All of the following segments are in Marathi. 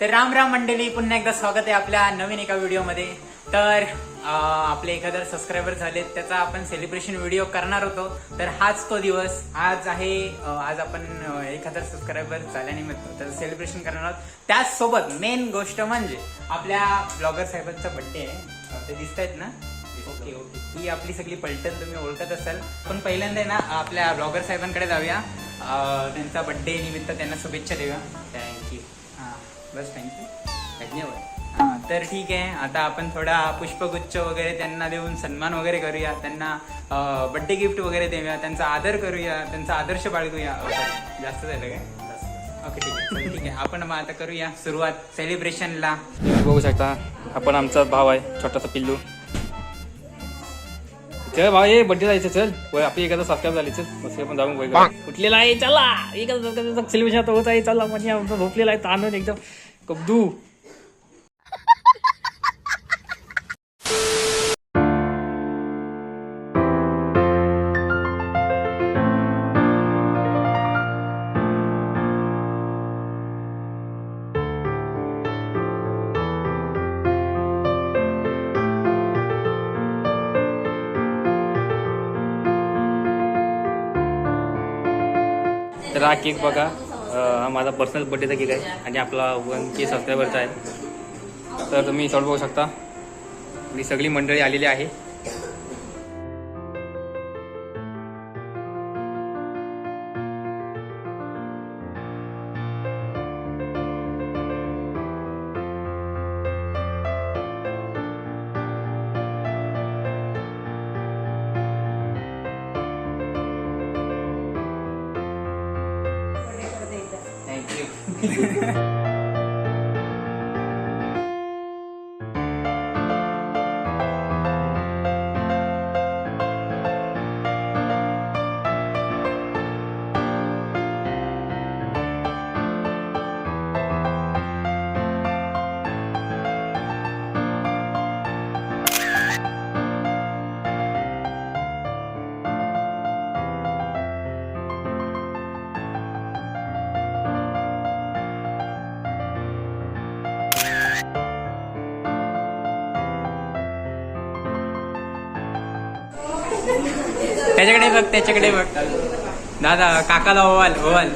तर राम राम मंडळी पुन्हा एकदा स्वागत आहे आपल्या नवीन एका व्हिडिओमध्ये. तर आपले एखादं सबस्क्रायबर झाले त्याचा आपण सेलिब्रेशन व्हिडिओ करणार होतो. तर हाच तो दिवस. आज आहे आज आपण अं, सबस्क्रायबर झाल्यानिमित्त त्याचं सेलिब्रेशन करणार आहोत. त्याचसोबत मेन गोष्ट म्हणजे आपल्या ब्लॉगर साहेबांचा बड्डे आहे. ते दिसत आहेत ना? ओके ओके ही आपली सगळी पलटण तुम्ही ओळखत असाल. पण पहिल्यांदा आहे ना आपल्या ब्लॉगर साहेबांकडे जाऊया. त्यांचा बड्डे निमित्त त्यांना शुभेच्छा देऊया. थँक्यू बस थँक्यू धन्यवाद. तर ठीक आहे. आता आपण थोडा पुष्पगुच्छ वगैरे त्यांना देऊन सन्मान वगैरे करूया. त्यांना बड्डे गिफ्ट वगैरे देऊया. त्यांचा आदर करूया. त्यांचा आदर्श बाळगूया. जास्त झालं काय? ओके ठीक आहे. ठीक आहे. आपण मग आता करूया सुरुवात सेलिब्रेशनला तुम्ही बघू शकता आपण आमचा भाव आहे छोटासा पिल्लू. चल भाऊ ये बड्डे जायचं चल. वय आपली एखादा सबस्क्राईब झाली चल. मस्त आपण जाऊन उठलेला आहे? चला. एखादा सेलिब्रेशन होत आहे. चला म्हणजे आमचा झोपलेला आहे. ताणून एकदम कब्दू. तर हा बघा. हा माझा पर्सनल बड्डेचा केक आहे आणि आपला वन के सबस्क्रायबरचा आहे तर तुम्ही सॉल्व बघू शकता. मी सगळी मंडळी आलेली आहे. Yeah. त्याच्याकडे बघ त्याच्याकडे बघ. दादा काकाला ओवाल ओवाल.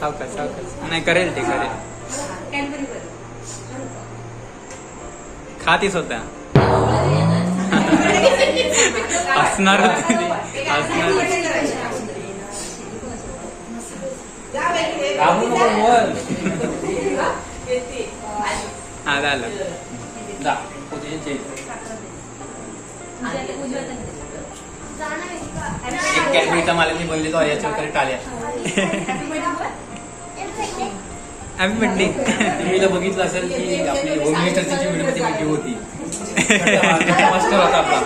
सावकाश सावकाश नाही करेल ते करेल. खातीच होता. असणार होती. असणार हा झालं. एक कॅडबरीचा मला मी बनलेलो आहे याच्या वगैरे टाळ्या. आम्ही म्हणली टीव्हीला बघितलं असेल की आपली होम मिनिस्टरची जी व्हिडिओमध्ये होती. मास्टर होता आपला.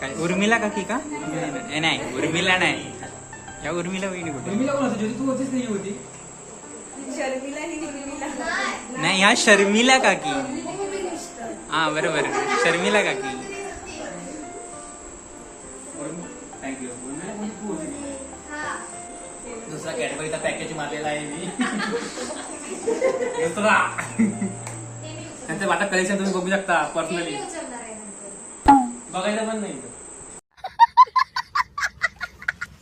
काय उर्मिला का की का? नाही, नाही उर्मिला नाही. या उर्मिला वहिनी कुठे? उर्मिला कोण होती ज्योती? तू होतीच नाही होती. नाही ह्या शर्मिला काकी. हा बरोबर. शर्मिला काकी. थँक्यू दुसरा कॅडबरीचा पॅकेज मारलेला आहे मी. दुसरा. त्यांचं वाटप कलेक्शन तुम्ही बघू शकता पर्सनली बघायला पण नाही.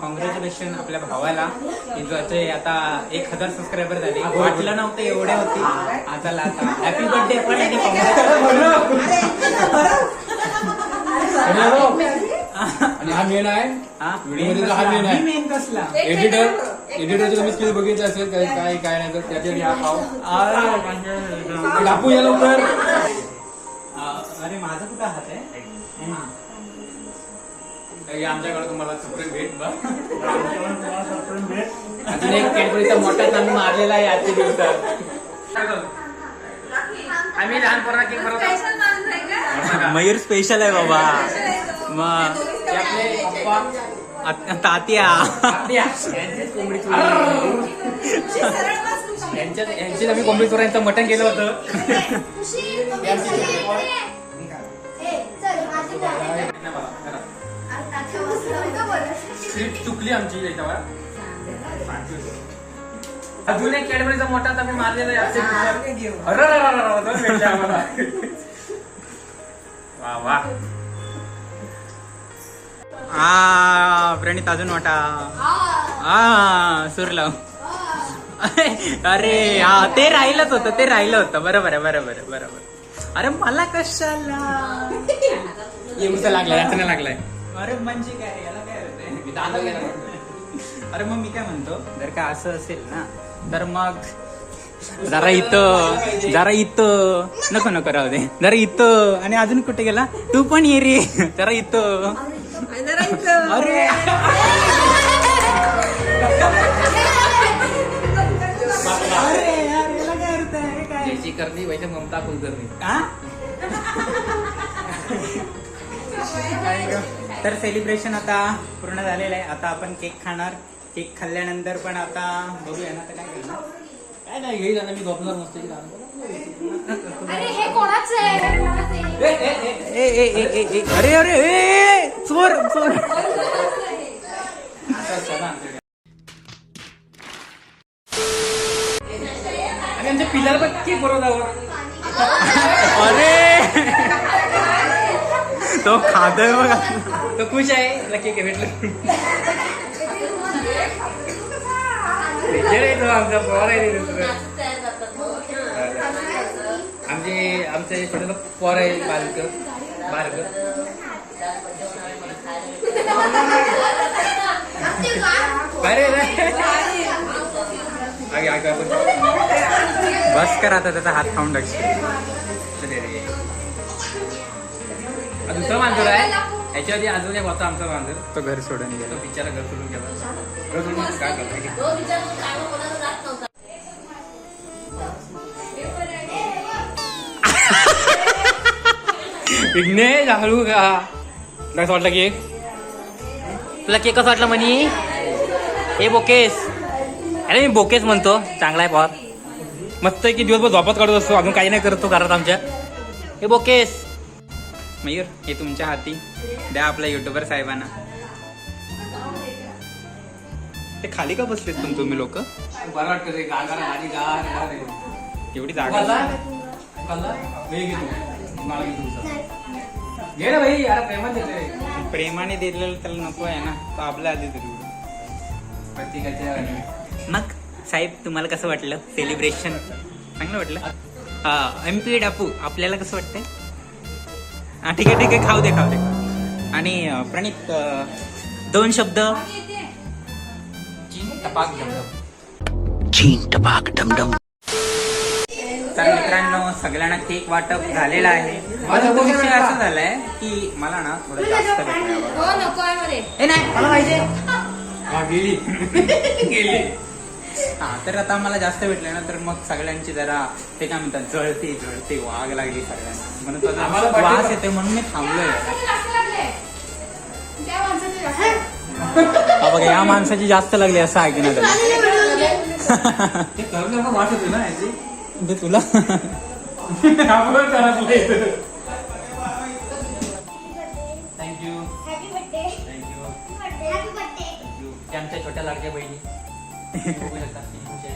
कॉंग्रॅच्युलेशन आपल्या भावाला. की ज्याचे आता एक हजार सबस्क्रायबर झाले. वाटलं नव्हतं एवढे होते. आता हॅपी बर्थडे पण आणि हा मेन आहे. व्हिडिओमध्ये हा मेन आहे. मेन कसला? एडिटर एडिटरचे तुम्ही स्किल बघितलं असेल काय काय काय नाही तर त्याच्यासाठी हा पाव कापू या लवकर. अरे माझा कुठं हात आहे? हे आमच्याकडे तुम्हाला सेपरेट भेट बा अजून एक कॅडबरीचा मोठा आम्ही मारलेला आहे आजच्या दिवसात. आम्ही लहानपणा केक बनवतो. मयूर स्पेशल आहे बाबा. मग. ते आपले आत- तात्या. आत्या, यांचीच कोंबडी चोरी यांच्यात यांचीच आम्ही कोंबडी मटण केलं होतं. स्क्रिप्ट चुकली आमची याच्यावर. अजून एक कॅडबरीचा मोठा आम्ही मारलेला आहे. आजच्या दिवसात. अरे अरे, अरे, अरे, दोन भेटले आम्हाला वा वा आ प्रणित अजून वाटा आ सुरलव अरे हा ते राहिलंच होतं ते राहिलं होतं. बरोबर आहे बरोबर आहे बरोबर अरे मला कशाला? एवढं लागलाय याचं नाही लागलाय. अरे म्हणजे काय याला होतंय? अरे मग मी काय म्हणतो? जर का असं असेल ना तर मग जरा इथं जरा इथं. नको नको राहू दे. जरा इथं. आणि अजून कुठे गेला? तू पण ये रे. जरा इथं. अरे. जैसी करनी वैसे ममता कुलकर्णी. हा? तर सेलिब्रेशन आता पूर्ण झालेलं आहे. आता आपण केक खाणार. केक खाल्ल्यानंतर पण आता बघूया ना आता काय करणार? काय नाही घेईल आता मी झोपणार. अरे हे कोणाचं आहे? हे कोणाचं आहे? ए ए ए ए ए अरे अरे चोर चोर आमच्या पिल्लाला पण केक बनवला अरे! तो खातोय बघा. तो खुश आहे. त्याला केक भेटलं? आमचा आहे. आमचे आमचे छोटे पोर आहे बालक बालक. अरे रे. बस कर आता त्याचा हात खाऊन टाकशील दुसरा मांजर आहे? याच्यावरती अजून एक होता आमचा मांजर तो घर सोडून गेला. तो बिचारा घर सोडून गेला. घर सोडून काय करतो विघ्नेश हळू का कसं वाटलं केक तुला केक कसं वाटलं म्हणी? हे बोकेस. अरे मी बोकेस म्हणतो. चांगला आहे पॉर मस्त आहे की दिवसभर झोपत काढत असतो. अजून काही नाही करतो घरात आमच्या. हे बोकेस. मयूर हे तुमच्या हाती. द्या आपल्या युट्यूबर साहेबांना. ते खाली का बसलेत पण तुम्ही लोक? बरं वाटतं रे गार गार भारी गार गार आहे. एवढी जागा कल्ला? कल्ला? हे घे तू. मला घे तुझं. घे ना भाई यार प्रेमात देते प्रेमाने दिलेलं त्याला नको आहे ना तो आपल्या आधी तरी प्रत्येकाच्या मग साहेब तुम्हाला कसं वाटलं? सेलिब्रेशन चांगलं वाटलं? एम पी डापू आपल्याला कसं वाटतंय? हा ठीक आहे ठीक आहे खाऊ दे खाऊ दे. आणि प्रणित दोन शब्द. चीन टपाक जमलं तर मित्रांनो सगळ्यांना केक वाटप झालेला आहे. माझा तो विषय असा झालाय की मला ना थोडं जास्त भेटलं हो नको आहे मध्ये. ए नाही मला पाहिजे. हा गेली. गेली. हा तर आता मला जास्त भेटले ना तर मग सगळ्यांची जरा ते काय म्हणतात जळते जळते वाघ लागली सगळ्यांना. म्हणून तो आम्हाला जरा पाठिंबा- वास येते म्हणून मी थांबलोय. हा बघा या माणसाची जास्त लागली असं ऐकण्यात आलं. ते करून वाट होती ना याची. ते तुला थँक्यू थँक्यू थँक्यू ते आमच्या छोट्या लाडक्या बहिणी बघू शकता किती खुश आहे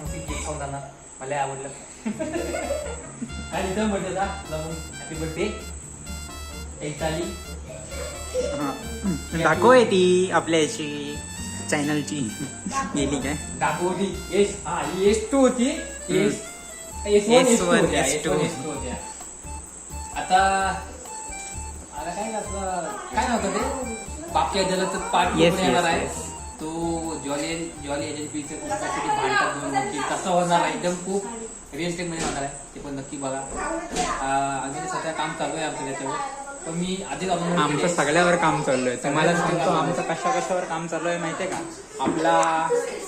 नुसती केक खाऊन जाणार मला आवडलं आणि इथं बर्थडे होता हॅपी बर्थडे एक चाली दाखव ती आपल्या याची चॅनलची गेली काय दाखवली येस हा येस टू होती yes yes one yes two S1, होत्या S2. S1, S2 होत्या. आता आता काय आपलं काय नव्हतं ते? अजला तर पार्ट Yes, येणार yes, आहे. yes. तो जॉली जॉली एजन्सीचे भांडतात दोन कसं होणार आहे. एकदम खूप रिअलिस्टिकमध्ये होणार आहे. ते पण नक्की बघा. अं, अजून सध्या काम चालू आहे आमचं त्याच्यावर. पण मी आधीच आमचं सगळ्यावर काम चालू आहे तुम्हाला सांगतो आमचं कशा कशावर काम चालू आहे माहितीये का? आपला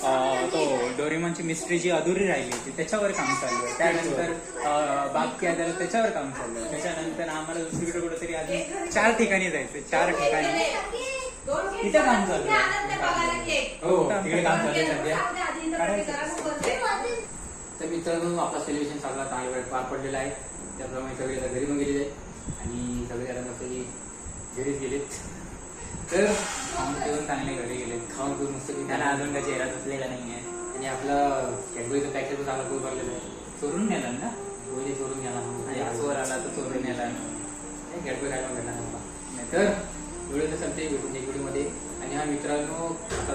अं, तो डोरेमॉनची मिस्ट्री जी अधुरी राहिली होती त्याच्यावर काम चालू आहे त्यानंतर अं, बाकी आधार त्याच्यावर काम चालू आहे त्याच्यानंतर आम्हाला दुसरीकडे कुठेतरी अजून चार ठिकाणी जायचं चार ठिकाणी. तिथे काम चालू आहे हो तिकडे काम चालू आहे सध्या तर मित्रांनो आपला सेलिब्रेशन सगळा चांगल्या वेळेत पार पडलेला आहे. त्याप्रमाणे सगळे आता घरी पण गेलेले आहे आणि सगळे आता मस्त घरीच गेलेत. तर खाऊन पिऊन चांगले घरी गेले खाऊन पिऊन मस्त की त्यांना अजून काही चेहरा सुचलेला नाहीये. आणि आपलं कॅडबरीचं पॅकेज पण चांगला पूर भरलेलं आहे चोरून नेला ना? कोणी चोरून गेला आणि चोर आला तर चोरून नेला. कॅडबरी काय पण भेटणार नाही मला. तर व्हिडिओ तर संपते भेटून व्हिडिओमध्ये. आणि हा मित्रांनो आता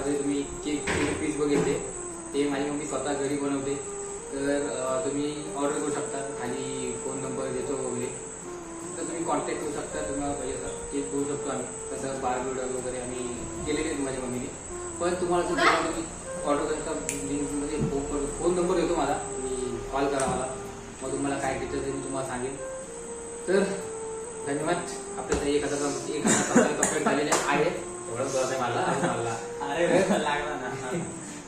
आम्ही. तसं बार बिर्डर वगैरे आम्ही केलेले आहेत माझ्या मम्मीने. पण तुम्हाला जर तुम्हाला तुम्ही ऑर्डर करता लिंकमध्ये फोन फोन नंबर देतो मला. मी कॉल करा मला. मग तुम्हाला काय डिटेल्स मी तुम्हाला सांगेन. तर धन्यवाद. आपल्या तर एक हजार एक हजार कंप्लीट झालेले आहे एवढं कळत आहे मला. आणि मला. अरे लागला ना.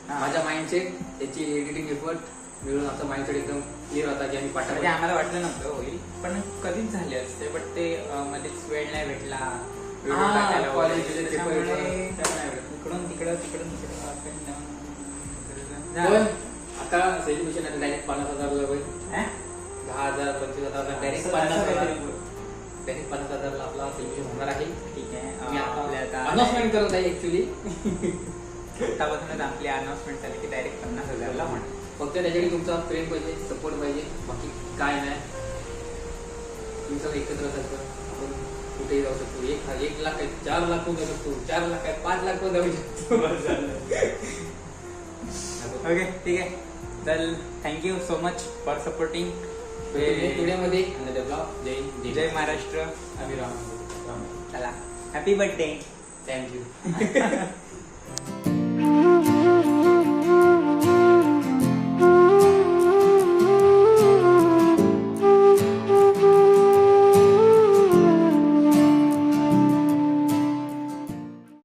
माझ्या माइंडचे त्याची एडिटिंग एफर्ट मिळून आमचा माइंडसेट एकदम क्लिअर होता की आम्ही म्हणजे पाठवले आम्हाला वाटलं नव्हतं होईल. पण कधीच झाले असते. बट ते मध्येच वेळ नाही भेटला. हा, टाकायला वगैरे. college चे paper त्याच्यामुळे होते. त्यामुळे इकडून तिकडं तिकडून तिकडं up and down. पण आता सेलिब्रेशन डायरेक्ट पन्नास हजार हा? दहा हजार पंचवीस हजार डायरेक्ट असं- पन्नास असं हजार काहीतरी बोल. डायरेक्ट पन्नास हजारला आपला सेलिब्रेशन होणार आहे ठीक आहे मी अं, आपल्या आता आता अनाउन्समेंट करत आहे ऍक्च्युली आतापासूनच आपली अनाउन्समेंट झाली की डायरेक्ट पन्नास हजारला म्हणा फक्त त्याच्यासाठी तुमचा प्रेम पाहिजे सपोर्ट पाहिजे बाकी काय नाही तुमचं एकत्र असायचं आपण कुठेही जाऊ शकतो. एक एक लाख आहे चार लाख जाऊ शकतो. चार लाख आहे पाच लाख जाऊ शकतो. ओके ठीक आहे. चल thank you so much for supporting व्हिडिओमध्ये जय हिंद, जय महाराष्ट्र आम्ही राम राम चला हॅपी बर्थडे थँक्यू